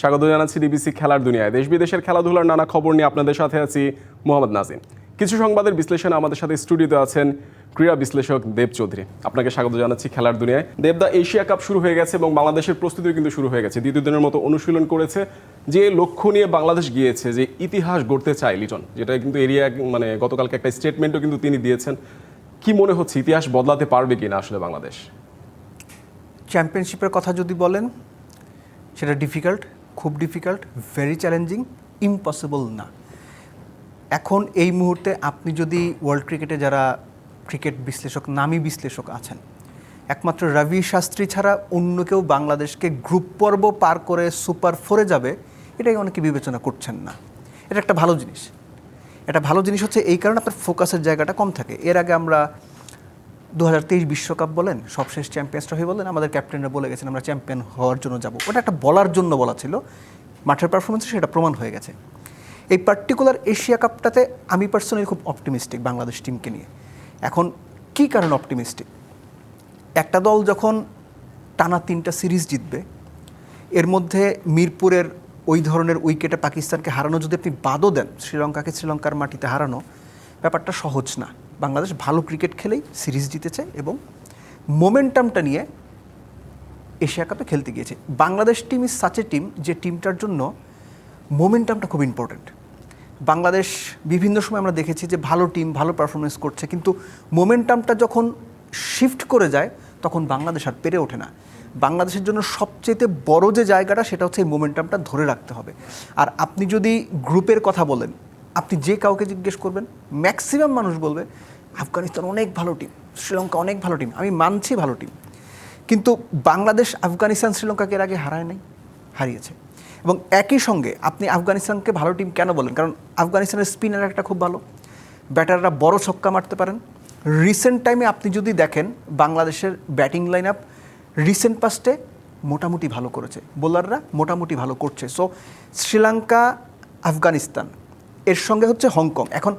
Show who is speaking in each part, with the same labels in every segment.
Speaker 1: স্বাগত জানাচ্ছি ডিবিসি খেলার দুনিয়ায়। দেশ বিদেশের খেলাধুলার নানা খবর নিয়ে আপনাদের সাথে আছি মোহাম্মদ নাজিম কিছু সংবাদের বিশ্লেষণে আমাদের সাথে স্টুডিওতে আছেন ক্রীড়া বিশ্লেষক দেব চৌধুরী। আপনাকে স্বাগত জানাচ্ছি খেলার দুনিয়ায়। দেবদা এশিয়া কাপ শুরু হয়ে গেছে এবং বাংলাদেশের প্রস্তুতিও কিন্তু শুরু হয়ে গেছে। দ্বিতীয় দিনের মতো অনুশীলন করেছে, যে লক্ষ্য নিয়ে বাংলাদেশ গিয়েছে, যে ইতিহাস গড়তে চায় লিটন। যেটা কিন্তু এরিয়া মানে গতকালকে একটা স্টেটমেন্টও কিন্তু তিনি দিয়েছেন। কি মনে হচ্ছে, ইতিহাস বদলাতে পারবে কিনা আসলে বাংলাদেশ?
Speaker 2: চ্যাম্পিয়নশিপের কথা যদি বলেন, সেটা ডিফিকাল্ট খুব ডিফিকাল্ট ভেরি চ্যালেঞ্জিং ইম্পসিবল না। এখন এই মুহূর্তে আপনি যদি ওয়ার্ল্ড ক্রিকেটে যারা ক্রিকেট বিশ্লেষক, নামী বিশ্লেষক আছেন, একমাত্র রবি শাস্ত্রী ছাড়া অন্য কেউ বাংলাদেশকে গ্রুপ পর্ব পার করে সুপার ফোরে যাবে, এটাই অনেকে বিবেচনা করছেন না। এটা একটা ভালো জিনিস। এটা ভালো জিনিস হচ্ছে এই কারণে আপনার ফোকাসের জায়গাটা কম থাকে। এর আগে আমরা দু বিশ্বকাপ বলেন, সবশেষ চ্যাম্পিয়ন্স ট্রফি বলেন, আমাদের ক্যাপ্টেনরা বলে গেছেন, আমরা চ্যাম্পিয়ন হওয়ার জন্য যাব। ওটা একটা বলার জন্য বলা ছিল। মাঠের পারফরমেন্সে সেটা প্রমাণ হয়ে গেছে। এই পার্টিকুলার এশিয়া কাপটাতে আমি পার্সোনালি খুব অপটিমিস্টিক বাংলাদেশ টিমকে নিয়ে। এখন কী কারণ অপটিমিস্টিক একটা দল যখন টানা তিনটা সিরিজ জিতবে, এর মধ্যে মিরপুরের ওই ধরনের উইকেটে পাকিস্তানকে হারানো যদি আপনি বাদও দেন, শ্রীলঙ্কাকে শ্রীলঙ্কার মাটিতে হারানো, ব্যাপারটা সহজ না। বাংলাদেশ ভালো ক্রিকেট খেলেই সিরিজ জিতেছে এবং মোমেন্টামটা নিয়ে এশিয়া কাপে খেলতে গিয়েছে। Bangladesh team is such a team যে টিমটার জন্য মোমেন্টামটা খুব ইম্পর্ট্যান্ট বাংলাদেশ বিভিন্ন সময় আমরা দেখেছি যে ভালো টিম ভালো পারফরমেন্স করছে, কিন্তু মোমেন্টামটা যখন শিফট করে যায়, তখন বাংলাদেশ আর পেরে ওঠে না। বাংলাদেশের জন্য সবচেয়ে বড় যে জায়গাটা, সেটা হচ্ছে এই মোমেন্টামটা ধরে রাখতে হবে। আর আপনি যদি গ্রুপের কথা বলেন, আপনি যে কাউকে জিজ্ঞেস করবেন ম্যাক্সিমাম মানুষ বলবে আফগানিস্তান অনেক ভালো টিম শ্রীলঙ্কা অনেক ভালো টিম আমি মানছি ভালো টিম কিন্তু বাংলাদেশ আফগানিস্তান শ্রীলঙ্কাকে এর আগে হারায় নাই, হারিয়েছে। এবং একই সঙ্গে আপনি আফগানিস্তানকে ভালো টিম কেন বলেন? কারণ আফগানিস্তানের স্পিনার একটা খুব ভালো। ব্যাটাররা বড় ছক্কা মারতে পারেন। রিসেন্ট টাইমে আপনি যদি দেখেন, বাংলাদেশের ব্যাটিং লাইন আপ রিসেন্ট পাস্টে মোটামুটি ভালো করেছে। বোলাররা মোটামুটি ভালো করছে। সো শ্রীলঙ্কা, আফগানিস্তান, এর সঙ্গে হচ্ছে হংকং। এখন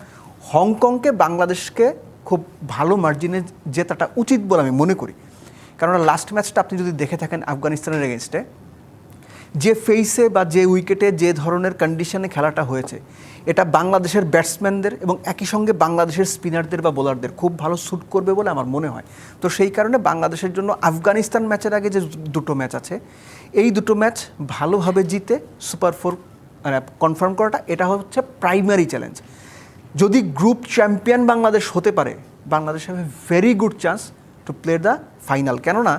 Speaker 2: হংকংকে বাংলাদেশকে খুব ভালো মার্জিনে জেতাটা উচিত বলে আমি মনে করি। কেননা লাস্ট ম্যাচটা আপনি যদি দেখে থাকেন আফগানিস্তানের এগেনস্টে যে ফেইসে বা যে উইকেটে যে ধরনের কন্ডিশনে খেলাটা হয়েছে, এটা বাংলাদেশের ব্যাটসম্যানদের এবং একই সঙ্গে বাংলাদেশের স্পিনারদের বা বোলারদের খুব ভালো স্যুট করবে বলে আমার মনে হয়। তো সেই কারণে বাংলাদেশের জন্য আফগানিস্তান ম্যাচের আগে যে দুটো ম্যাচ আছে, এই দুটো ম্যাচ ভালোভাবে জিতে সুপার ফোর কনফার্ম করাটা, এটা হচ্ছে প্রাইমারি চ্যালেঞ্জ যদি গ্রুপ চ্যাম্পিয়ন বাংলাদেশ হতে পারে, Bangladesh have very good chance to play the final কেননা,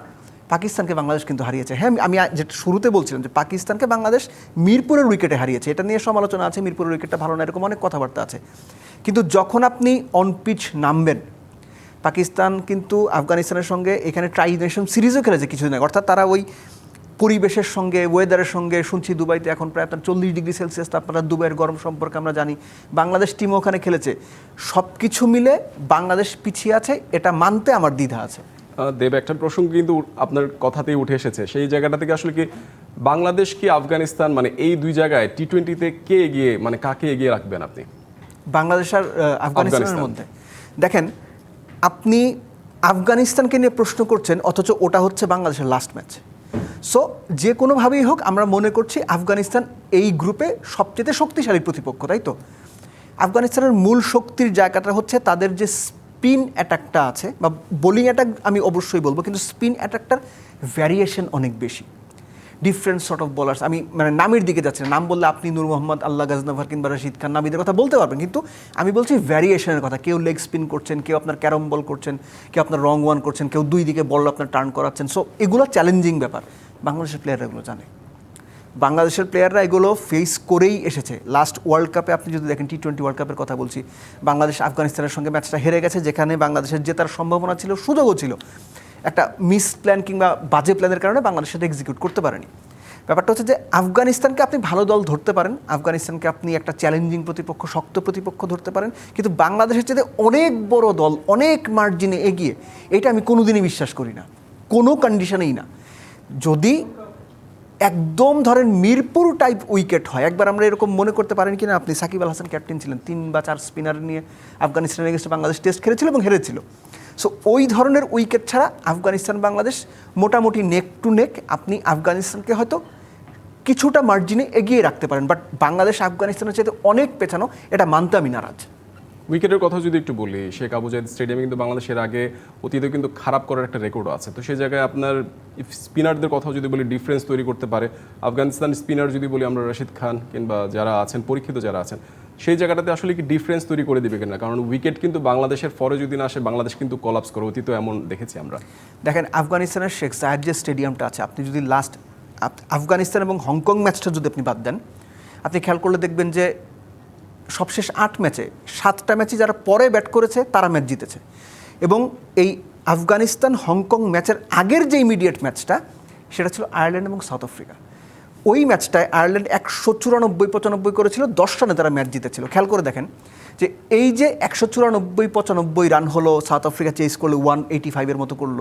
Speaker 2: পাকিস্তানকে বাংলাদেশ কিন্তু হারিয়েছে। হ্যাঁ আমি যেটা শুরুতে বলছিলাম যে পাকিস্তানকে বাংলাদেশ মিরপুরের উইকেটে হারিয়েছে। এটা নিয়ে সমালোচনা আছে, মিরপুরের উইকেটটা ভালো না, এরকম অনেক কথাবার্তা আছে। কিন্তু যখন আপনি অন পিচ নামবেন, পাকিস্তান কিন্তু আফগানিস্তানের সঙ্গে এখানে ট্রাই নেশন সিরিজও খেলেছে কিছুদিন আগে। অর্থাৎ তারা ওই পরিবেশের সঙ্গে ওয়েদারের সঙ্গে শুনছি দুবাইতে এখন প্রায় আপনার চল্লিশ ডিগ্রি সেলসিয়াস তাপমাত্রা দুবাইয়ের গরম সম্পর্কে আমরা জানি। বাংলাদেশ টিমও ওখানে খেলেছে। সব কিছু মিলে বাংলাদেশ পিছিয়ে আছে এটা মানতে আমার দ্বিধা আছে।
Speaker 1: দেব একটা প্রসঙ্গ কিন্তু আপনার কথাতেই উঠে এসেছে। সেই জায়গাটা থেকে আসলে কি বাংলাদেশ কি আফগানিস্তান মানে এই দুই জায়গায় টি টোয়েন্টিতে কে এগিয়ে মানে কাকে এগিয়ে রাখবেন আপনি?
Speaker 2: বাংলাদেশ আর আফগানিস্তানের মধ্যে। দেখেন আপনি আফগানিস্তানকে নিয়ে প্রশ্ন করছেন অথচ ওটা হচ্ছে বাংলাদেশের লাস্ট ম্যাচ সো যে কোনোভাবেই হোক আমরা মনে করছি আফগানিস্তান এই গ্রুপে সবচেয়ে শক্তিশালী প্রতিপক্ষ, তাই তো? আফগানিস্তানের মূল শক্তির জায়গাটা হচ্ছে তাদের যে স্পিন অ্যাটাকটা আছে, বা বোলিং অ্যাটাক আমি অবশ্যই বলব, কিন্তু স্পিন অ্যাটাকটার ভ্যারিয়েশন অনেক বেশি। ডিফারেন্ট সর্ট অফ বলার্স আমি মানে নামের দিকে যাচ্ছি নাম বললে আপনি নূর মোহাম্মদ, আল্লাহ গাজনাফার কিংবা রশিদ খান নাবিদের কথা বলতে পারবেন। কিন্তু আমি বলছি ভ্যারিয়েশনের কথা। কেউ লেগ স্পিন করছেন, কেউ আপনার ক্যারম বল করছেন, কেউ আপনার রং ওয়ান করছেন, কেউ দুই দিকে বল আপনার টার্ন করাচ্ছেন। সো এগুলো চ্যালেঞ্জিং ব্যাপার। বাংলাদেশের প্লেয়াররা এগুলো জানে। বাংলাদেশের প্লেয়াররা এগুলো ফেস করেই এসেছে। লাস্ট ওয়ার্ল্ড কাপে আপনি যদি দেখেন টি টোয়েন্টি ওয়ার্ল্ড কাপের কথা বলছি বাংলাদেশ আফগানিস্তানের সঙ্গে ম্যাচটা হেরে গেছে, যেখানে বাংলাদেশের জেতার সম্ভাবনা ছিল, সুযোগও ছিল। একটা মিস প্ল্যান কিংবা বাজে প্ল্যানের কারণে বাংলাদেশ সেটা এক্সিকিউট করতে পারেনি। ব্যাপারটা হচ্ছে যে আফগানিস্তানকে আপনি ভালো দল ধরতে পারেন, আফগানিস্তানকে আপনি একটা চ্যালেঞ্জিং প্রতিপক্ষ, শক্ত প্রতিপক্ষ ধরতে পারেন, কিন্তু বাংলাদেশের চেয়ে অনেক বড় দল, অনেক মার্জিনে এগিয়ে, এটা আমি কোনোদিনই বিশ্বাস করি না। কোনো কন্ডিশনেই না। যদি একদম ধরেন মিরপুর টাইপ উইকেট হয়, একবার আমরা এরকম মনে করতে পারেন কিনা, আপনি সাকিব আল হাসান ক্যাপ্টেন ছিলেন, তিন বা চার স্পিনার নিয়ে আফগানিস্তানের এগেস্টে বাংলাদেশ টেস্ট খেলেছিল এবং হেরেছিল। সো ওই ধরনের উইকেট ছাড়া আফগানিস্তান, বাংলাদেশ মোটামুটি নেক টু নেক আপনি আফগানিস্তানকে হয়তো কিছুটা মার্জিনে এগিয়ে রাখতে পারেন। বাট বাংলাদেশ, আফগানিস্তানের চাইতে অনেক পেছানো এটা মানতে আমি নারাজ
Speaker 1: উইকেটের কথা যদি একটু বলি, শেখ আবু জাইদ স্টেডিয়ামে কিন্তু বাংলাদেশের আগে অতীতে কিন্তু খারাপ করার একটা রেকর্ডও আছে। তো সেই জায়গায় আপনার স্পিনারদের কথা যদি বলি ডিফারেন্স তৈরি করতে পারে। আফগানিস্তান স্পিনার যদি বলি, আমরা রশিদ খান কিংবা যারা আছেন, পরীক্ষিত যারা আছেন সেই জায়গাটাতে আসলে কি ডিফারেন্স তৈরি করে দিবে কিনা? কারণ উইকেট কিন্তু বাংলাদেশের ফরে যদি না আসে, বাংলাদেশ কিন্তু কলাপস করে। অতীত এমন দেখেছি আমরা।
Speaker 2: দেখেন, আফগানিস্তানের শেখ জায়েদ যে স্টেডিয়ামটা আছে। আপনি যদি লাস্ট আফগানিস্তান এবং হংকং ম্যাচটা যদি আপনি বাদ দেন, আপনি খেয়াল করলে দেখবেন যে সবশেষ আট ম্যাচে সাতটা ম্যাচে যারা পরে ব্যাট করেছে, তারা ম্যাচ জিতেছে। এবং এই আফগানিস্তান হংকং ম্যাচের আগের যে ইমিডিয়েট ম্যাচটা সেটা ছিল আয়ারল্যান্ড এবং সাউথ আফ্রিকা। ওই ম্যাচটায় আয়ারল্যান্ড একশো চুরানব্বই, পঁচানব্বই করেছিল, দশ রানে তারা ম্যাচ জিতেছিল। খেয়াল করে দেখেন যে এই যে একশো চুরানব্বই, পঁচানব্বই রান হলো সাউথ আফ্রিকা চেস করল, ওয়ান এইটি ফাইভের মতো করল,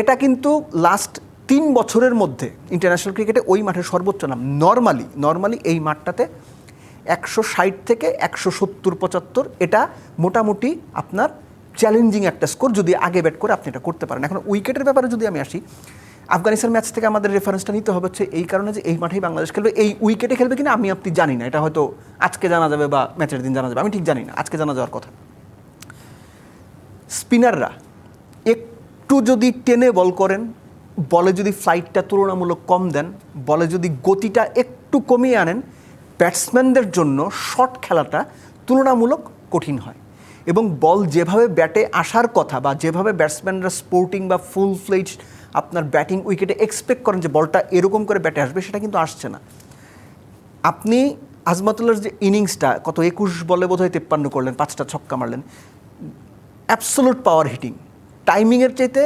Speaker 2: এটা কিন্তু লাস্ট তিন বছরের মধ্যে ইন্টারন্যাশনাল ক্রিকেটে ওই মাঠের সর্বোচ্চ নাম। নর্মালি নর্মালি এই মাঠটাতে একশো ষাট থেকে একশো সত্তর, পঁচাত্তর, এটা মোটামুটি আপনার চ্যালেঞ্জিং একটা স্কোর যদি আগে ব্যাট করে আপনি এটা করতে পারেন। এখন উইকেটের ব্যাপারে যদি আমি আসি আফগানিস্তান ম্যাচ থেকে আমাদের রেফারেন্সটা নিতে হবে হচ্ছে এই কারণে যে এই মাঠেই বাংলাদেশ খেলবে। এই উইকেটে খেলবে কিনা আমি আপনি জানি না। এটা হয়তো আজকে জানা যাবে বা ম্যাচের দিন জানা যাবে। আমি ঠিক জানি না। আজকে জানা যাওয়ার কথা। স্পিনাররা একটু যদি টেনে বল করেন, বলে যদি ফ্লাইটটা তুলনামূলক কম দেন, বলে যদি গতিটা একটু কমিয়ে আনেন ব্যাটসম্যানদের জন্য শর্ট খেলাটা তুলনামূলক কঠিন হয়। এবং বল যেভাবে ব্যাটে আসার কথা বা যেভাবে ব্যাটসম্যানরা স্পোর্টিং বা ফুল ফ্লেজ আপনার ব্যাটিং উইকেটে এক্সপেক্ট করেন যে বলটা এরকম করে ব্যাটে আসবে, সেটা কিন্তু আসছে না। আপনি আজমাতুল্লার যে ইনিংসটা, কত একুশ বলে বোধহয় তেপ্পান্ন করলেন, পাঁচটা ছক্কা মারলেন অ্যাবসোলুট পাওয়ার হিটিং টাইমিংয়ের চাইতে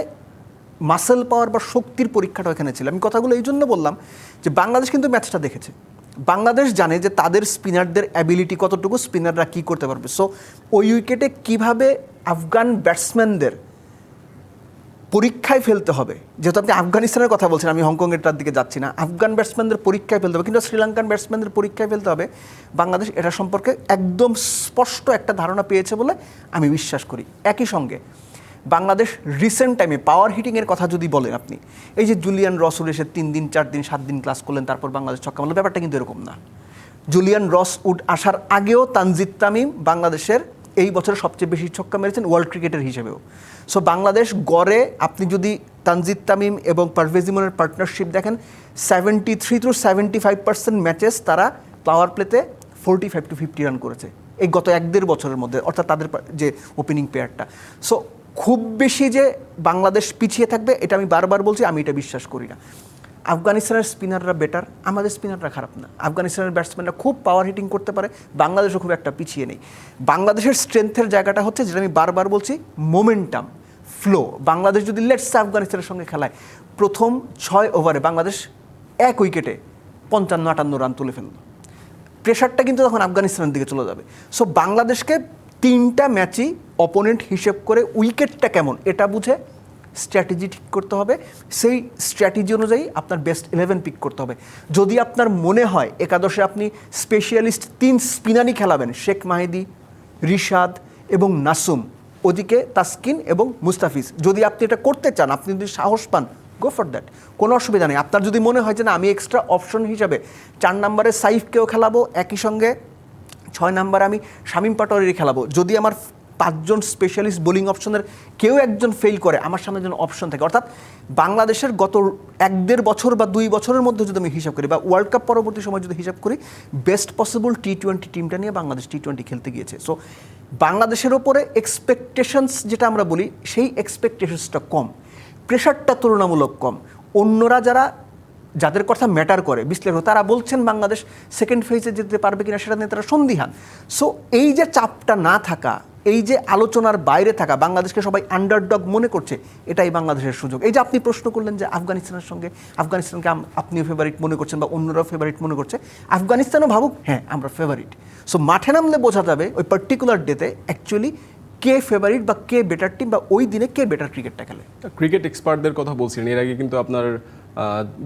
Speaker 2: মাসেল পাওয়ার বা শক্তির পরীক্ষাটা এখানে ছিল। আমি কথাগুলো এই জন্য বললাম যে বাংলাদেশ কিন্তু ম্যাচটা দেখেছে। বাংলাদেশ জানে যে তাদের স্পিনারদের অ্যাবিলিটি কতটুকু, স্পিনাররা কী করতে পারবে। সো ওই উইকেটে কীভাবে আফগান ব্যাটসম্যানদের পরীক্ষায় ফেলতে হবে। যেহেতু আপনি আফগানিস্তানের কথা বলছেন, আমি হংকংয়েরটার দিকে যাচ্ছি না। আফগান ব্যাটসম্যানদের পরীক্ষায় ফেলতে হবে, কিন্তু শ্রীলঙ্কান ব্যাটসম্যানদের পরীক্ষায় ফেলতে হবে। বাংলাদেশ এটা সম্পর্কে একদম স্পষ্ট একটা ধারণা পেয়েছে বলে আমি বিশ্বাস করি। একই সঙ্গে, বাংলাদেশ রিসেন্ট টাইমে পাওয়ার হিটিংয়ের কথা যদি বলেন আপনি, এই যে জুলিয়ান রসুল এসে তিন দিন, চার দিন, সাত দিন ক্লাস করলেন, তারপর বাংলাদেশ ছক্কা মারল, ব্যাপারটা কিন্তু এরকম না। জুলিয়ান রস উড আসার আগেও তানজিদ তামিম বাংলাদেশের এই বছর সবচেয়ে বেশি ছক্কা মেরেছেন ওয়ার্ল্ড ক্রিকেটের হিসেবেও। সো বাংলাদেশ গড়ে আপনি যদি তানজিদ তামিম এবং পারভেজ ইমনের পার্টনারশিপ দেখেন seventy three to seventy five percent matches তারা পাওয়ার প্লেতে forty five to fifty run করেছে। এই গত এক দেড় বছরের মধ্যে, অর্থাৎ তাদের যে ওপেনিং পেয়ারটা সো খুব বেশি যে বাংলাদেশ পিছিয়ে থাকবে, এটা আমি বারবার বলছি, আমি এটা বিশ্বাস করি না। আফগানিস্তানের স্পিনাররা বেটার আমাদের স্পিনাররা খারাপ না। আফগানিস্তানের ব্যাটসম্যানরা খুব পাওয়ার হিটিং করতে পারে, বাংলাদেশও খুব একটা পিছিয়ে নেই। বাংলাদেশের স্ট্রেংথের জায়গাটা হচ্ছে যেটা আমি বারবার বলছি মোমেন্টাম ফ্লো বাংলাদেশ যদি লেটস আফগানিস্তানের সঙ্গে খেলায়, প্রথম ছয় ওভারে বাংলাদেশ এক উইকেটে পঞ্চান্ন, আটান্ন রান তুলে ফেলল। প্রেশারটা কিন্তু তখন আফগানিস্তানের দিকে চলে যাবে। সো বাংলাদেশকে তিনটা ম্যাচই অপোনেন্ট হিসেব করে উইকেটটা কেমন, এটা বুঝে স্ট্র্যাটেজি ঠিক করতে হবে। সেই স্ট্র্যাটেজি অনুযায়ী আপনার বেস্ট ইলেভেন পিক করতে হবে। যদি আপনার মনে হয় একাদশে আপনি স্পেশালিস্ট তিন স্পিনারই খেলাবেন, শেখ মাহিদি, রিশাদ এবং নাসুম, ওদিকে তাসকিন এবং মুস্তাফিজ। যদি আপনি এটা করতে চান, আপনি যদি সাহস পান গো ফর দ্যাট কোনো অসুবিধা নেই। আপনার যদি মনে হয় যে না, আমি এক্সট্রা অপশন হিসাবে চার নম্বরে সাইফকেও খেলাবো, একই সঙ্গে ছয় নম্বরে আমি শামীম পাটোয়ারি খেলাবো। যদি আমার পাঁচজন স্পেশালিস্ট বোলিং অপশনের কেউ একজন ফেল করে, আমার সামনে যেন অপশন থাকে। অর্থাৎ বাংলাদেশের গত এক দেড় বছর বা দুই বছরের মধ্যে যদি আমি হিসাব করি বা ওয়ার্ল্ড কাপ পরবর্তী সময় যদি হিসাব করি বেস্ট পসিবল টি টোয়েন্টি টিমটা নিয়ে বাংলাদেশ টি টোয়েন্টি খেলতে গিয়েছে। সো বাংলাদেশের ওপরে এক্সপেকটেশনস যেটা আমরা বলি, সেই এক্সপেকটেশনসটা কম প্রেশারটা তুলনামূলক কম। অন্যরা যারা, যাদের কথা ম্যাটার করে, বিশ্লেষক, তারা বলছেন বাংলাদেশ সেকেন্ড ফেজে যেতে পারবে কিনা সেটা নিয়ে তারা সন্দিহান। সো এই যে চাপটা না থাকা এই যে আলোচনার বাইরে থাকা, বাংলাদেশকে সবাই আন্ডারডগ মনে করছে, এটাই বাংলাদেশের সুযোগ। এই যে আপনি প্রশ্ন করলেন যে আফগানিস্তানের সঙ্গে, আফগানিস্তানকে আপনিও ফেভারিট মনে করছেন বা অন্যরাও ফেভারিট মনে করছে, আফগানিস্তানও ভাবুক হ্যাঁ আমরা ফেভারিট সো মাঠে নামলে বোঝা যাবে ওই পার্টিকুলার ডেতে অ্যাকচুয়ালি কে ফেভারিট বা কে বেটার টিম বা ওই দিনে কে বেটার ক্রিকেটটা খেলে।
Speaker 1: ক্রিকেট এক্সপার্টদের কথা বলছিলেন, এর আগে কিন্তু আপনার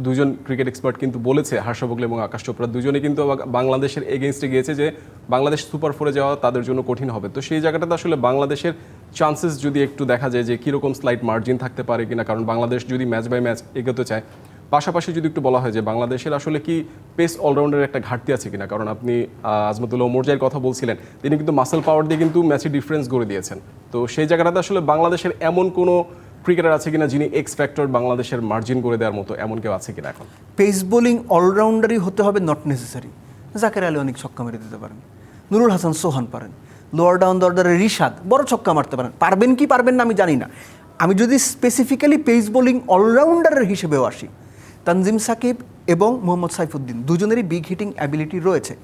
Speaker 1: দুজন ক্রিকেট এক্সপার্ট কিন্তু বলেছে হর্ষ ভোগলে এবং আকাশ চোপড়া দুজনে কিন্তু বাংলাদেশের এগেনস্টে গিয়েছে যে বাংলাদেশ সুপার ফোরে যাওয়া তাদের জন্য কঠিন হবে। তো সেই জায়গাটাতে আসলে বাংলাদেশের চান্সেস যদি একটু দেখা যায় যে কীরকম স্লাইট মার্জিন থাকতে পারে কিনা, কারণ বাংলাদেশ যদি ম্যাচ বাই ম্যাচ এগোতে চায়, পাশাপাশি যদি একটু বলা হয় যে বাংলাদেশের আসলে কি পেস অলরাউন্ডারের একটা ঘাটতি আছে কিনা, কারণ আপনি আজমতুল্লাহ মোরজাইয়ের কথা বলছিলেন, তিনি কিন্তু মাসেল পাওয়ার দিয়ে কিন্তু ম্যাচে ডিফারেন্স করে দিয়েছেন। তো সেই জায়গাটাতে আসলে বাংলাদেশের এমন কোনো ক্রিকেটার আছে কিনা যিনি এক্স ফ্যাক্টর বাংলাদেশের মার্জিন করে দেওয়ার মতো এমন কেউ আছে কিনা এখন?
Speaker 2: পেস বোলিং অলরাউন্ডারই হতে হবে নট নেসেসারি জাকের আলী অনেক ছক্কা মেরে দিতে পারেন। নুরুল হাসান, সোহান পারেন। লোয়ার ডাউন দরদারে রিশাদ, বড় ছক্কা মারতে পারেন। পারবেন কি, পারবেন না আমি জানি না। আমি যদি স্পেসিফিক্যালি পেস বোলিং অলরাউন্ডারের হিসেবেও আসি তানজিম সাকিব এবং মোহাম্মদ সাইফুদ্দিন, দুজনেরই বিগ হিটিং অ্যাবিলিটি রয়েছে।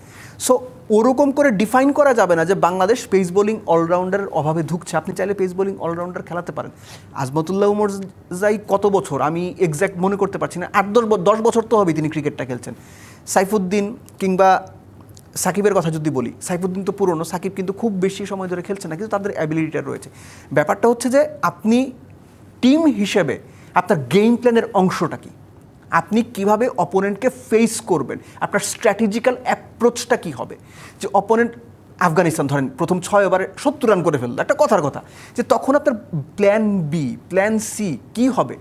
Speaker 2: সো ওরকম করে ডিফাইন করা যাবে না যে বাংলাদেশ পেস বোলিং অলরাউন্ডারের অভাবে ধুকছে আপনি চাইলে পেস বোলিং অলরাউন্ডার খেলাতে পারেন। আজমতুল্লাহ উমর যাই কত বছর, আমি এক্স্যাক্ট মনে করতে পারছি না। আট, দশ দশ বছর তো হবে তিনি ক্রিকেটটা খেলছেন। সাইফুদ্দিন কিংবা সাকিবের কথা যদি বলি, সাইফুদ্দিন তো পুরনো, সাকিব কিন্তু খুব বেশি সময় ধরে খেলছে না, কিন্তু তাদের অ্যাবিলিটিটা রয়েছে। ব্যাপারটা হচ্ছে যে আপনি টিম হিসেবে আপনার গেম প্ল্যানের অংশটা কি? আপনি কীভাবে অপোনেন্টকে ফেস করবেন? আপনার স্ট্র্যাটেজিক্যাল অ্যাপ্রোচটা কি হবে? যে অপোনেন্ট আফগানিস্তান, ধরেন প্রথম ছয় ওভারে সত্তর রান করে ফেলল, একটা কথার কথা। যে তখন আপনার প্ল্যান বি প্ল্যান সি কি হবে?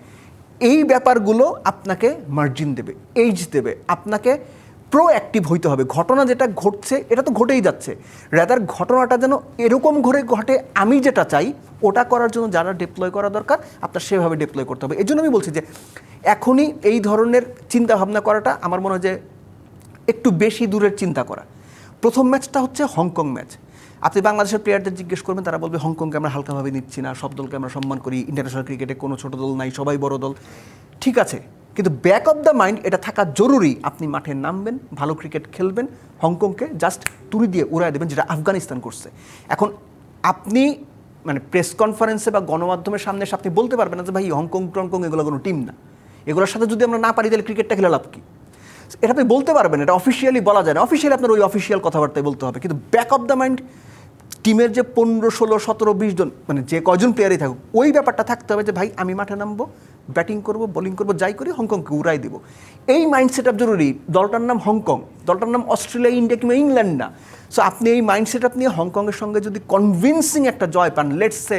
Speaker 2: এই ব্যাপারগুলো আপনাকে মার্জিন দেবে এইজ দেবে, আপনাকে প্রো অ্যাক্টিভ হইতে হবে। ঘটনা যেটা ঘটছে, এটা তো ঘটেই যাচ্ছে। রেদার ঘটনাটা যেন এরকম ঘরে ঘটে আমি যেটা চাই, ওটা করার জন্য যারা ডিপ্লয় করা দরকার, আপনার সেভাবে ডিপ্লয় করতে হবে। এই জন্য আমি বলছি যে এখনই এই ধরনের চিন্তা ভাবনা করাটা আমার মনে হয় যে একটু বেশি দূরের চিন্তা করা। প্রথম ম্যাচটা হচ্ছে হংকং ম্যাচ। আপনি বাংলাদেশের প্লেয়ারদের জিজ্ঞেস করবেন, তারা বলবে হংকংকে আমরা হালকাভাবে নিচ্ছি না, সব দলকে আমরা সম্মান করি ইন্টারন্যাশনাল ক্রিকেটে কোনো ছোট দল নাই, সবাই বড় দল। ঠিক আছে, কিন্তু ব্যাক অফ দ্য মাইন্ড এটা থাকা জরুরি। আপনি মাঠে নামবেন, ভালো ক্রিকেট খেলবেন হংকংকে জাস্ট তুড়ি দিয়ে উড়ায় দেবেন, যেটা আফগানিস্তান করছে। এখন আপনি মানে প্রেস কনফারেন্সে বা গণমাধ্যমের সামনে আপনি বলতে পারবেন না যে, ভাই, হংকং, টংকং এগুলো কোনো টিম না। এগুলোর সাথে যদি আমরা না পারি, তাহলে ক্রিকেটটা খেলে লাভ কি? এটা আপনি বলতে পারবেন, এটা অফিসিয়ালি বলা যায় না। অফিসিয়ালি আপনার ওই অফিসিয়াল কথাবার্তায় বলতে হবে। কিন্তু ব্যাক অফ দ্য মাইন্ড টিমের যে পনেরো, ষোলো, সতেরো, বিশ জন মানে যে কজন প্লেয়ারই থাকুক, ওই ব্যাপারটা থাকতে হবে যে, ভাই, আমি মাঠে নামবো ব্যাটিং করব বোলিং করব, যাই করি, হংকংকে উড়াই দিব। এই মাইন্ড সেট আপ জরুরি। দলটার নাম হংকং, দলটার নাম অস্ট্রেলিয়া, ইন্ডিয়া কিংবা ইংল্যান্ড না। সো আপনি এই মাইন্ড সেট আপ নিয়ে হংকংয়ের সঙ্গে যদি কনভিনসিং একটা জয় পান লেটসে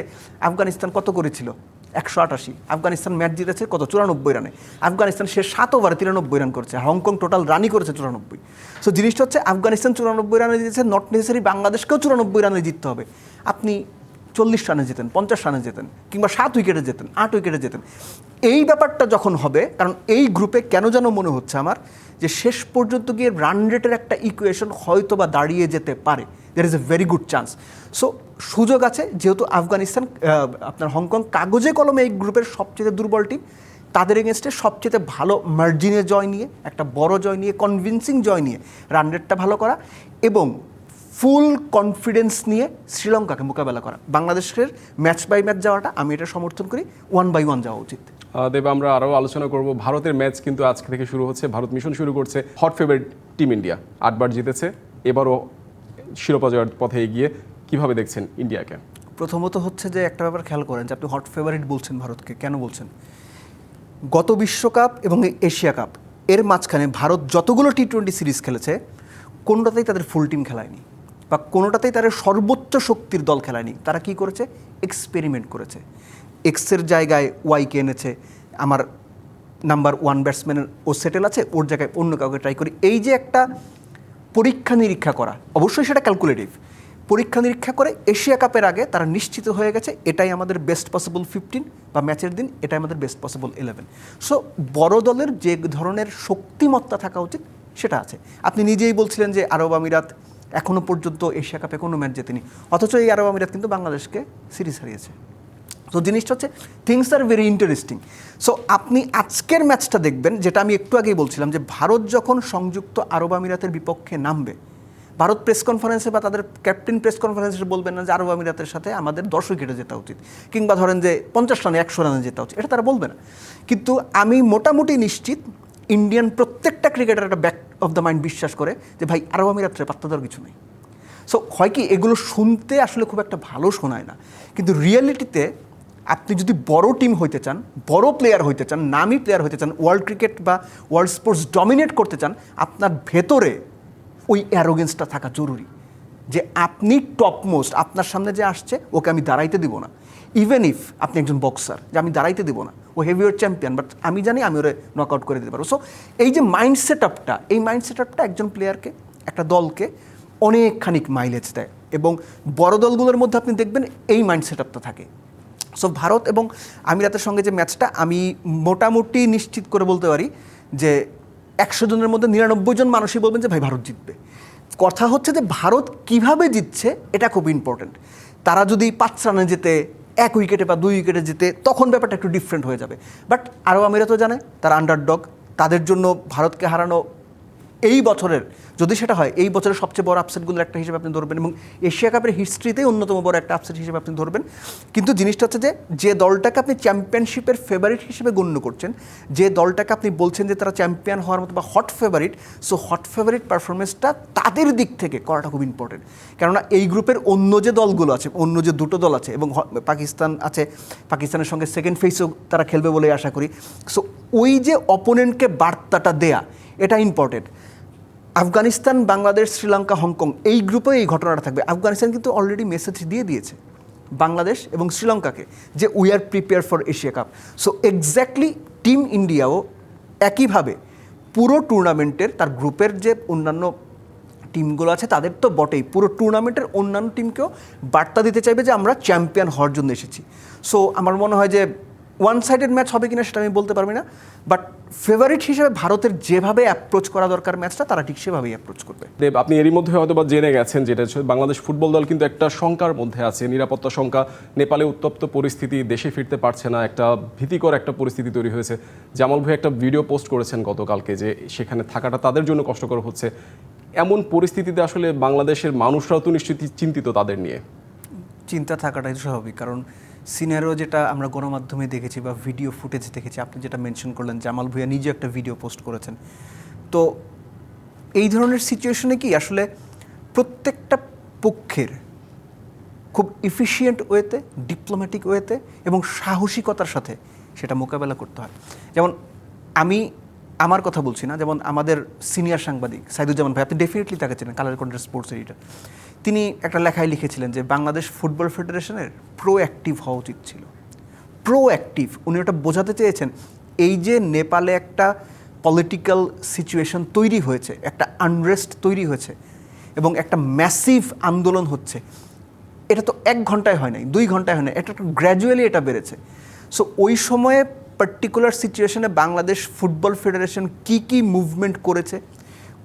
Speaker 2: আফগানিস্তান কত করেছিল? একশো আটাশি। আফগানিস্তান ম্যাচ জিতেছে কত? চুরানব্বই রানে। আফগানিস্তান সে সাত ওভারে তিরানব্বই রান করছে। হংকং টোটাল রানই করেছে চুরানব্বই। সো জিনিসটা হচ্ছে আফগানিস্তান চুরানব্বই রানে জিতেছে নট নেসেসারি বাংলাদেশকেও চুরানব্বই রানে জিততে হবে। আপনি চল্লিশ রানে যেতেন পঞ্চাশ রানে যেতেন কিংবা সাত উইকেটে যেতেন আট উইকেটে যেতেন এই ব্যাপারটা যখন হবে, কারণ এই গ্রুপে কেন যেন মনে হচ্ছে আমার যে শেষ পর্যন্ত গিয়ে রান রেটের একটা ইকুয়েশন হয়তো বা দাঁড়িয়ে যেতে পারে। There is a very good chance so সুযোগ আছে, যেহেতু আফগানিস্তান আপনার হংকং কাগজে কলমে এই গ্রুপের সবচেয়ে দুর্বল টিম তাদের এগেনস্টে সবচেয়ে ভালো মার্জিনে জয় নিয়ে, একটা বড় জয় নিয়ে কনভিনসিং জয় নিয়ে রান রেটটা ভালো করা এবং ফুল কনফিডেন্স নিয়ে শ্রীলঙ্কাকে মোকাবেলা করা। বাংলাদেশের ম্যাচ বাই ম্যাচ যাওয়াটা আমি এটা সমর্থন করি ওয়ান বাই ওয়ান যাওয়া উচিত।
Speaker 1: দেব আমরা আরও আলোচনা করব। ভারতের ম্যাচ কিন্তু আজকে থেকে শুরু হচ্ছে। ভারত মিশন শুরু করছে। হট ফেভারিট টিম ইন্ডিয়া আটবার জিতেছে। এবারও শিরোপা জয়ের পথে এগিয়ে। কীভাবে দেখছেন ইন্ডিয়াকে
Speaker 2: প্রথমত হচ্ছে যে একটা ব্যাপার খেয়াল করেন যে আপনি হট ফেভারিট বলছেন ভারতকে। কেন বলছেন? গত বিশ্বকাপ এবং এশিয়া কাপ এর মাঝখানে ভারত যতগুলো টি টোয়েন্টি সিরিজ খেলেছে কোনোটাতেই তাদের ফুল টিম খেলায়নি। বা কোনোটাতেই তাদের সর্বোচ্চ শক্তির দল খেলায়নি। তারা কি করেছে? এক্সপেরিমেন্ট করেছে। এক্সের জায়গায় ওয়াইকে এনেছে। আমার নাম্বার ওয়ান ব্যাটসম্যানের ও সেটেল আছে, ওর জায়গায় অন্য কাউকে ট্রাই করি। এই যে একটা পরীক্ষা নিরীক্ষা করা, অবশ্যই সেটা ক্যালকুলেটিভ পরীক্ষা নিরীক্ষা করে এশিয়া কাপের আগে তারা নিশ্চিত হয়ে গেছে, এটাই আমাদের বেস্ট পসিবল ফিফটিন বা ম্যাচের দিন, এটাই আমাদের বেস্ট পসিবল ইলেভেন সো বড় দলের যে ধরনের শক্তিমত্তা থাকা উচিত, সেটা আছে। আপনি নিজেই বলছিলেন যে আরব আমিরাত এখনও পর্যন্ত এশিয়া কাপে কোনো ম্যাচ জেতেনি। অথচ এই আরব আমিরাত কিন্তু বাংলাদেশকে সিরিজ হারিয়েছে। তো জিনিসটা হচ্ছে things are very interesting so আপনি আজকের ম্যাচটা দেখবেন, যেটা আমি একটু আগেই বলছিলাম, যে ভারত যখন সংযুক্ত আরব আমিরাতের বিপক্ষে নামবে, ভারত প্রেস কনফারেন্সে বা তাদের ক্যাপ্টেন প্রেস কনফারেন্সে বলবেন না যে আরব আমিরাতের সাথে আমাদের দশ উইকেটে যেতে উচিত, কিংবা ধরেন যে পঞ্চাশ রানে একশো রানে যেতে উচিত, এটা তারা বলবে না। কিন্তু আমি মোটামুটি নিশ্চিত ইন্ডিয়ান প্রত্যেকটা ক্রিকেটার একটা ব্যাক অফ দ্য মাইন্ড বিশ্বাস করে যে, ভাই, আরব আমিরাত্রে পাত্তা দেওয়ার কিছু নেই। সো হয় কি, এগুলো শুনতে আসলে খুব একটা ভালো শোনায় না। কিন্তু রিয়েলিটিতে আপনি যদি বড় টিম হইতে চান, বড় প্লেয়ার হইতে চান, নামি প্লেয়ার হইতে চান ওয়ার্ল্ড ক্রিকেট বা ওয়ার্ল্ড স্পোর্টস ডমিনেট করতে চান, আপনার ভেতরে ওই অ্যারোগেন্সটা থাকা জরুরি। যে আপনি টপমোস্ট আপনার সামনে যে আসছে, ওকে আমি দাঁড়াইতে দিব না। ইভেন ইফ আপনি একজন বক্সার যে আমি দাঁড়াইতে দিব না। ও হেভিওয়েট চ্যাম্পিয়ন বাট আমি জানি আমি ওরে নক আউট করে দিতে পারব। সো এই যে মাইন্ড সেট আপটা এই মাইন্ড সেট আপটা একজন প্লেয়ারকে একটা দলকে অনেকখানিক মাইলেজ দেয়। এবং বড় দলগুলোর মধ্যে আপনি দেখবেন এই মাইন্ড সেট আপটা থাকে। সো ভারত এবং আমিরাতের সঙ্গে যে ম্যাচটা আমি মোটামুটি নিশ্চিত করে বলতে পারি যে একশো জনের মধ্যে নিরানব্বই জন মানুষই বলবেন যে, ভাই, ভারত জিতবে। কথা হচ্ছে যে ভারত কীভাবে জিতছে, এটা খুব ইম্পর্ট্যান্ট তারা যদি পাঁচ রানে যেতে এক উইকেটে বা দুই উইকেটে যেতে তখন ব্যাপারটা একটু ডিফারেন্ট হয়ে যাবে। বাট আরও আমিরা তো জানে, তারা আন্ডারডগ তাদের জন্য ভারতকে হারানো এই বছরের, যদি সেটা হয়, এই বছরের সবচেয়ে বড় আপসেটগুলোর একটা হিসেবে আপনি ধরবেন এবং এশিয়া কাপের হিস্ট্রিতে অন্যতম বড় একটা আপসেট হিসেবে আপনি ধরবেন। কিন্তু জিনিসটা হচ্ছে যে যে দলটাকে আপনি চ্যাম্পিয়নশিপের ফেভারিট হিসেবে গণ্য করছেন, যে দলটাকে আপনি বলছেন যে তারা চ্যাম্পিয়ন হওয়ার মতো বা hot favourite so hot favourite পারফরমেন্সটা তাদের দিক থেকে করাটা খুব ইম্পর্টেন্ট কেননা এই গ্রুপের অন্য যে দলগুলো আছে, অন্য যে দুটো দল আছে এবং পাকিস্তান আছে, পাকিস্তানের সঙ্গে সেকেন্ড ফেসও তারা খেলবে বলে আশা করি। সো ওই যে অপোনেন্টকে বার্তাটা দেয়া, এটা important Afghanistan, Bangladesh, Sri Lanka, Hong Kong, এই গ্রুপে এই ঘটনাটা থাকবে। আফগানিস্তান কিন্তু অলরেডি মেসেজ দিয়ে দিয়েছে বাংলাদেশ এবং শ্রীলঙ্কাকে যে we are prepare for Asia cup so exactly team ইন্ডিয়াও একইভাবে পুরো টুর্নামেন্টের তার গ্রুপের যে অন্যান্য টিমগুলো আছে, তাদের তো বটেই পুরো টুর্নামেন্টের অন্যান্য টিমকেও বার্তা দিতে চাইবে যে আমরা চ্যাম্পিয়ন হওয়ার জন্য এসেছি। সো আমার মনে হয় যে ওয়ান সাইডেড ম্যাচ হবে কিনা সেটা আমি বলতে পারবি না বাট ফেভারিট হিসেবে ভারতের যেভাবে অ্যাপ্রোচ করা দরকার ম্যাচটা তারা ঠিক সেভাবেই অ্যাপ্রোচ করবে।
Speaker 1: দেব আপনি এরই মধ্যে হয়তো বা জেনে গেছেন যেটা হচ্ছে বাংলাদেশ ফুটবল দল কিন্তু একটা শঙ্কার মধ্যে আছে নিরাপত্তা শঙ্কা নেপালে উত্তপ্ত পরিস্থিতি দেশে ফিরতে পারছে না একটা ভীতিকর একটা পরিস্থিতি তৈরি হয়েছে। জামাল ভাই একটা ভিডিও পোস্ট করেছেন গতকালকে যে সেখানে থাকাটা তাদের জন্য কষ্টকর হচ্ছে। এমন পরিস্থিতিতে আসলে বাংলাদেশের মানুষরাও তো নিশ্চিত চিন্তিত তাদের নিয়ে।
Speaker 2: চিন্তা থাকাটাই স্বাভাবিক কারণ সিনারো যেটা আমরা গণমাধ্যমে দেখেছি বা ভিডিও ফুটেজ দেখেছি, আপনি যেটা মেনশন করলেন, জামাল ভুইয়া নিজে একটা ভিডিও পোস্ট করেছেন। তো এই ধরনের সিচুয়েশনে কি আসলে প্রত্যেকটা পক্ষের খুব ইফিসিয়েন্ট ওয়েতে ডিপ্লোম্যাটিক ওয়েতে এবং সাহসিকতার সাথে সেটা মোকাবেলা করতে হয়। যেমন আমি আমার কথা বলছি না, যেমন আমাদের সিনিয়র সাংবাদিক সাইদুজ্জামান ভাই, আপনি ডেফিনেটলি তাকে চেনেন কালার কন্ট্রের স্পোর্টস এডিটর তিনি একটা লেখায় লিখেছিলেন যে, বাংলাদেশ ফুটবল ফেডারেশনের প্রো অ্যাক্টিভ হওয়া উচিত ছিল। প্রো অ্যাক্টিভ উনি ওটা বোঝাতে চেয়েছেন, এই যে নেপালে একটা পলিটিক্যাল সিচুয়েশন তৈরি হয়েছে, একটা আনরেস্ট তৈরি হয়েছে, এবং একটা ম্যাসিভ আন্দোলন হচ্ছে, এটা তো এক ঘন্টায় হয় নাই, দুই ঘন্টায় হয় না এটা গ্র্যাজুয়ালি এটা বেড়েছে। সো ওই সময়ে পার্টিকুলার সিচুয়েশনে বাংলাদেশ ফুটবল ফেডারেশন কি কি মুভমেন্ট করেছে?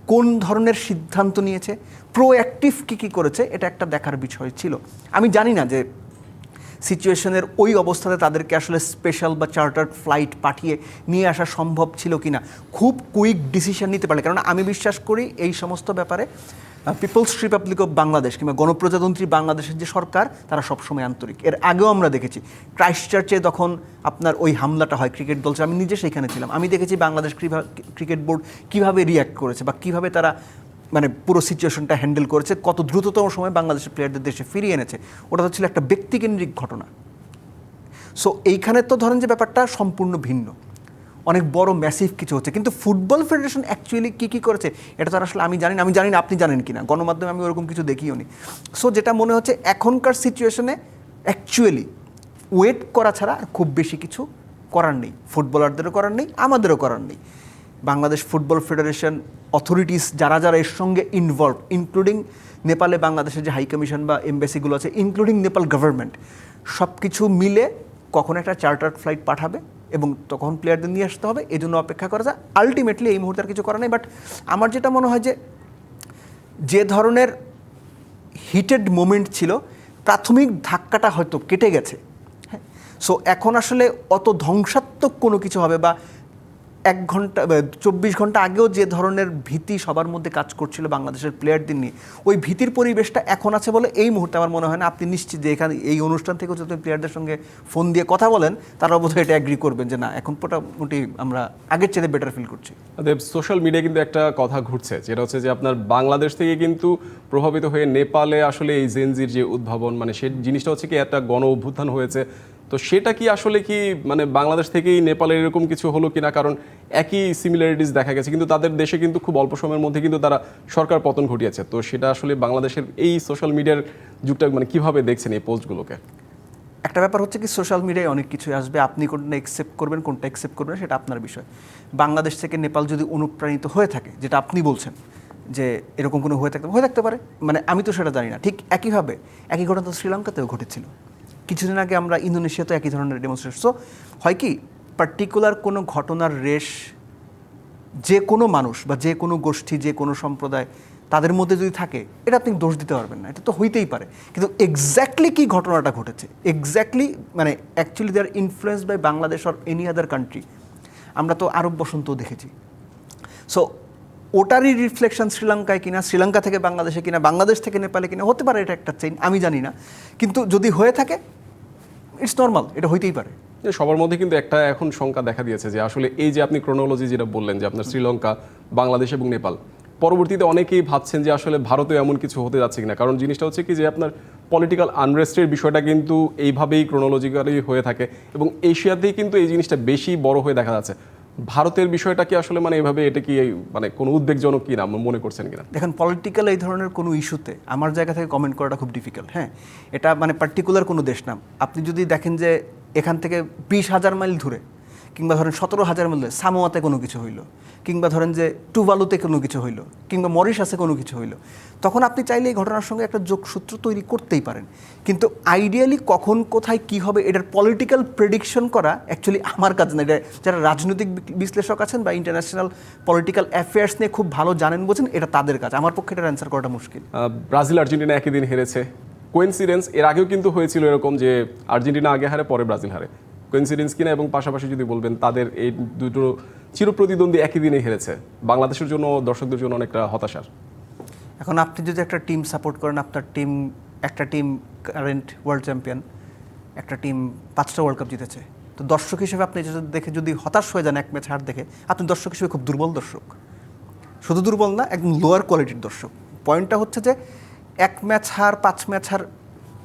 Speaker 2: কোন ধরনের সিদ্ধান্ত নিয়েছে? প্রোঅ্যাক্টিভ কী কী করেছে? এটা একটা দেখার বিষয় ছিল। আমি জানি না যে সিচুয়েশনের ওই অবস্থাতে তাদেরকে আসলে স্পেশাল বা চার্টার্ড ফ্লাইট পাঠিয়ে নিয়ে আসা সম্ভব ছিল কি না খুব কুইক ডিসিশন নিতে পারলে। কারণ আমি বিশ্বাস করি এই সমস্ত ব্যাপারে পিপলস রিপাবলিক অফ বাংলাদেশ কিংবা গণপ্রজাতন্ত্রী বাংলাদেশের যে সরকার, তারা সবসময় আন্তরিক। এর আগেও আমরা দেখেছি ক্রাইস্ট চার্চে যখন আপনার ওই হামলাটা হয় ক্রিকেট দল আমি নিজে সেখানে ছিলাম। আমি দেখেছি বাংলাদেশ ক্রিকেট বোর্ড কীভাবে রিয়্যাক্ট করেছে বা কীভাবে তারা মানে পুরো সিচুয়েশনটা হ্যান্ডেল করেছে, কত দ্রুততম সময় বাংলাদেশের প্লেয়ারদের দেশে ফিরিয়ে এনেছে, ওটা তো ছিল একটা ব্যক্তিকেন্দ্রিক ঘটনা। সো এইখানে তো ধরেন যে ব্যাপারটা সম্পূর্ণ ভিন্ন। অনেক বড় ম্যাসিভ কিছু হচ্ছে। কিন্তু ফুটবল ফেডারেশন অ্যাকচুয়ালি কী কী করেছে? এটা তো আসলে আমি জানি না। আমি জানি না আপনি জানেন কি না গণমাধ্যমে আমি ওরকম কিছু দেখিও নি। সো যেটা মনে হচ্ছে এখনকার সিচুয়েশনে অ্যাকচুয়ালি ওয়েট করা ছাড়া খুব বেশি কিছু করার নেই। ফুটবলারদেরও করার নেই, আমাদেরও করার নেই। বাংলাদেশ ফুটবল ফেডারেশন অথরিটিস যারা যারা এর সঙ্গে ইনভলভ ইনক্লুডিং নেপালে, বাংলাদেশের যে হাই কমিশন বা এমবেসিগুলো আছে ইনক্লুডিং নেপাল গভর্নমেন্ট সব কিছু মিলে কখন একটা চার্টার্ড ফ্লাইট পাঠাবে এবং তখন প্লেয়ারদের নিয়ে আসতে হবে এই জন্য অপেক্ষা করা যায়। আলটিমেটলি এই মুহূর্তে আর কিছু করা নেই বাট আমার যেটা মনে হয় যে যে ধরনের হিটেড মোমেন্ট ছিল, প্রাথমিক ধাক্কাটা হয়তো কেটে গেছে। হ্যাঁ? সো এখন আসলে অত ধ্বংসাত্মক কোনো কিছু হবে বা এক ঘণ্টা চব্বিশ ঘণ্টা আগেও যে ধরনের ভীতি সবার মধ্যে কাজ করছিল বাংলাদেশের প্লেয়ারদের নিয়ে, ওই ভীতির পরিবেশটা এখন আছে বলে এই মুহূর্তে আমার মনে হয় না। আপনি নিশ্চিত যে এখানে এই অনুষ্ঠান থেকেও যদি প্লেয়ারদের সঙ্গে ফোন দিয়ে কথা বলেন, তারা বোধহয় এটা অ্যাগ্রি করবেন যে না, এখন মোটামুটি আমরা আগের চেয়ে বেটার ফিল করছি।
Speaker 1: সোশ্যাল মিডিয়ায় কিন্তু একটা কথা ঘুরছে, যেটা হচ্ছে যে আপনার বাংলাদেশ থেকে কিন্তু প্রভাবিত হয়ে নেপালে আসলে এই জেনজির যে উদ্ভাবন মানে সেই জিনিসটা হচ্ছে কি একটা গণ অভ্যুত্থান হয়েছে। তো সেটা কি আসলে কি মানে বাংলাদেশ থেকেই নেপালের এরকম কিছু হলো কিনা? কারণ একই সিমিলারিটিস দেখা গেছে, কিন্তু তাদের দেশে কিন্তু খুব অল্প সময়ের মধ্যে কিন্তু তারা সরকার পতন ঘটিয়েছে। তো সেটা আসলে বাংলাদেশের এই সোশ্যাল মিডিয়ার যুগটা মানে কীভাবে দেখছেন এই পোস্টগুলোকে?
Speaker 2: একটা ব্যাপার হচ্ছে কি সোশ্যাল মিডিয়ায় অনেক কিছুই আসবে। আপনি কোনটা অ্যাকসেপ্ট করবেন, কোনটা অ্যাকসেপ্ট করবেন, সেটা আপনার বিষয়। বাংলাদেশ থেকে নেপাল যদি অনুপ্রাণিত হয়ে থাকে, যেটা আপনি বলছেন, যে এরকম কোনো হয়ে থাকতে হয়ে থাকতে পারে? মানে আমি তো সেটা জানি না। ঠিক একইভাবে, একই ঘটনা তো শ্রীলঙ্কাতেও ঘটেছিল। কিছুদিন আগে আমরা ইন্দোনেশিয়াতে একই ধরনের ডেমনস্ট্রেশন সো হয় কি পার্টিকুলার কোনো ঘটনার রেশ যে কোনো মানুষ বা যে কোনো গোষ্ঠী, যে কোনো সম্প্রদায় তাদের মধ্যে যদি থাকে, এটা আপনি দোষ দিতে পারবেন না। এটা তো হইতেই পারে। কিন্তু এক্স্যাক্টলি কি ঘটনাটা ঘটেছে? এক্স্যাক্টলি মানে actually they are influenced by Bangladesh or any other country আমরা তো আরব বসন্তও দেখেছি। সো ওটারই রিফ্লেকশন শ্রীলঙ্কায় কিনা, শ্রীলঙ্কা থেকে বাংলাদেশে কিনা, বাংলাদেশ থেকে নেপালে কিনা, হতে পারে এটা একটা চেইন আমি জানি না। কিন্তু যদি হয়ে থাকে ইটস নর্মাল এটা হইতেই পারে।
Speaker 1: সবার মধ্যে কিন্তু একটা এখন শঙ্কা দেখা দিয়েছে যে আসলে এই যে আপনি ক্রোনোলজি যেটা বললেন যে আপনার শ্রীলঙ্কা, বাংলাদেশ এবং নেপাল, পরবর্তীতে অনেকেই ভাবছেন যে আসলে ভারতেও এমন কিছু হতে যাচ্ছে কিনা। কারণ জিনিসটা হচ্ছে কি যে আপনার পলিটিক্যাল আনরেস্টের বিষয়টা কিন্তু এইভাবেই ক্রোনোলজিক্যালি হয়ে থাকে এবং এশিয়াতেই কিন্তু এই জিনিসটা বেশি বড় হয়ে দেখা যাচ্ছে। ভারতের বিষয়টা কি আসলে মানে এভাবে এটা কি মানে কোনো উদ্বেগজনক কিনা মনে করছেন কিনা?
Speaker 2: দেখেন পলিটিক্যাল এই ধরনের কোনো ইস্যুতে আমার জায়গা থেকে কমেন্ট করাটা খুব ডিফিকাল্ট হ্যাঁ? এটা মানে পার্টিকুলার কোনো দেশ নাম আপনি যদি দেখেন যে এখান থেকে বিশ হাজার মাইল দূরে কিংবা ধরেন সতেরো হাজার দূরে সামোয়াতে কোনো কিছু হইল, কিংবা ধরেন যে টুভালুতে কোনো কিছু হইল, কিংবা মরিশাসে কোনো কিছু হইল, তখন আপনি চাইলে এই ঘটনার সঙ্গে একটা যোগসূত্র তৈরি করতেই পারেন। কিন্তু আইডিয়ালি কখন, কোথায়, কি হবে এটার পলিটিক্যাল প্রেডিকশন করা অ্যাকচুয়ালি আমার কাজ না। এটা যারা রাজনৈতিক বিশ্লেষক আছেন বা ইন্টারন্যাশনাল পলিটিক্যাল অ্যাফেয়ার্স নিয়ে খুব ভালো জানেন বোঝেন, এটা তাদের কাজ। আমার পক্ষে এটার অ্যান্সার করাটা মুশকিল।
Speaker 1: ব্রাজিল, আর্জেন্টিনা একই দিন হেরেছে। কোইন্সিডেন্স এর আগেও কিন্তু হয়েছিল এরকম যে আর্জেন্টিনা আগে হারে, পরে ব্রাজিল হারে। কোইন্সিডেন্স কিনা এবং পাশাপাশি যদি বলবেন, তাদের এই দুটো চিরপ্রতিদ্বন্দ্বী একই দিনে হেরেছে। বাংলাদেশের জন্য দর্শকদের জন্য অনেকটা হতাশার।
Speaker 2: এখন আপনি যদি একটা টিম সাপোর্ট করেন, আপনার টিম একটা টিম কারেন্ট ওয়ার্ল্ড চ্যাম্পিয়ন একটা টিম পাঁচটা ওয়ার্ল্ড কাপ জিতেছে। তো দর্শক হিসেবে আপনি দেখে, যদি হতাশ হয়ে যান এক ম্যাচ হার দেখে, আপনি দর্শক হিসেবে খুব দুর্বল দর্শক। শুধু দুর্বল না, একদম লোয়ার কোয়ালিটির দর্শক। পয়েন্টটা হচ্ছে যে, এক ম্যাচ হার, পাঁচ ম্যাচ হার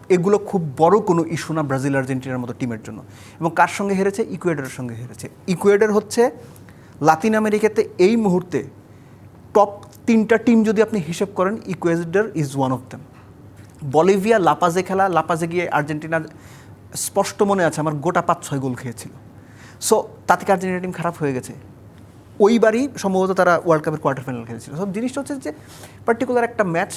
Speaker 2: এগুলো খুব বড় কোনো ইস্যু না ব্রাজিল, আর্জেন্টিনার মতো টিমের জন্য। এবং কার সঙ্গে হেরেছে? ইকুয়েডারের সঙ্গে হেরেছে। ইকুয়েডার হচ্ছে লাতিন আমেরিকাতে এই মুহূর্তে টপ তিনটা টিম যদি আপনি হিসেব করেন, Ecuador is one of them Bolivia লাপাজে খেলা, লাপাজে গিয়ে আর্জেন্টিনা স্পষ্ট মনে আছে, আমার গোটা পাঁচ, ছয় গোল খেয়েছিল। সো তাতে আর্জেন্টিনা টিম খারাপ হয়ে গেছে? ওইবারই সম্ভবত তারা ওয়ার্ল্ড কাপের কোয়ার্টার ফাইনাল খেলেছিল। সব জিনিসটা হচ্ছে যে পার্টিকুলার একটা ম্যাচ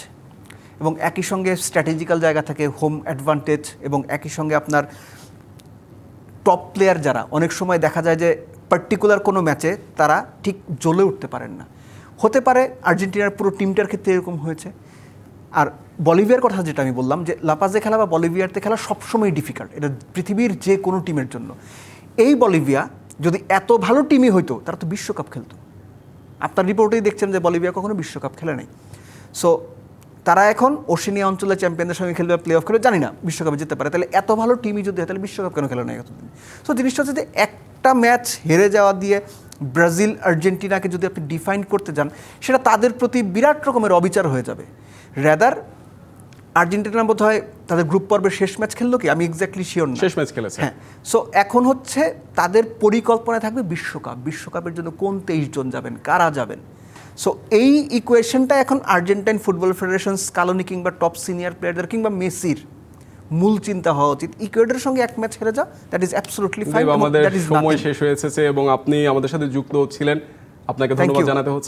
Speaker 2: এবং একই সঙ্গে স্ট্র্যাটেজিক্যাল জায়গা থেকে হোম অ্যাডভান্টেজ এবং একই সঙ্গে আপনার টপ প্লেয়ার যারা, অনেক সময় দেখা যায় যে পার্টিকুলার কোনো ম্যাচে তারা ঠিক জ্বলে উঠতে পারেন না। হতে পারে আর্জেন্টিনার পুরো টিমটার ক্ষেত্রে এরকম হয়েছে। আর বলিভিয়ার কথা যেটা আমি বললাম যে লাপাজে খেলা বা বলিভিয়ারতে খেলা সবসময় ডিফিকাল্ট এটা পৃথিবীর যে কোনো টিমের জন্য। এই বলিভিয়া যদি এত ভালো টিমই হইতো, তারা তো বিশ্বকাপ খেলতো। আপনার রিপোর্টেই দেখছেন যে বলিভিয়া কখনো বিশ্বকাপ খেলে নাই। সো তারা এখন ওশেনিয়া অঞ্চলে চ্যাম্পিয়নদের সঙ্গে খেলবে প্লে অফ খেলবে জানি না বিশ্বকাপে যেতে পারে। তাহলে এত ভালো টিমই যদি হয় তাহলে বিশ্বকাপ কেন খেলে নাই এতদিন? সো জিনিসটা হচ্ছে যে একটা ম্যাচ হেরে যাওয়া দিয়ে ব্রাজিল আর্জেন্টিনাকে যদি আপনি ডিফাইন করতে যান সেটা তাদের প্রতি বিরাট রকমের অবিচার হয়ে যাবে। রেদার আর্জেন্টিনা বোধ হয় তাদের গ্রুপ পর্বের শেষ ম্যাচ খেললো কি? আমি এক্স্যাক্টলি শিওর না।
Speaker 1: শেষ ম্যাচ খেলেছে।
Speaker 2: হ্যাঁ। সো এখন হচ্ছে তাদের পরিকল্পনায় থাকবে বিশ্বকাপ। বিশ্বকাপের জন্য কোন তেইশ জন যাবেন? কারা যাবেন? সো এই ইকুয়েশনটা এখন আর্জেন্টাইন ফুটবল ফেডারেশন স্কালোনি কিংবা টপ সিনিয়র প্লেয়ারদের কিংবা মেসির মূল চিন্তা হওয়া উচিত। ইকুয়েডের সঙ্গে এক ম্যাচ হেরে যাও দ্যাট ইজ অ্যাবসলুটলি ফাইন
Speaker 1: আমাদের সময় শেষ হয়েছে এবং আপনি আমাদের সাথে যুক্ত ছিলেন। আপনাকে ধন্যবাদ জানাতে হচ্ছে।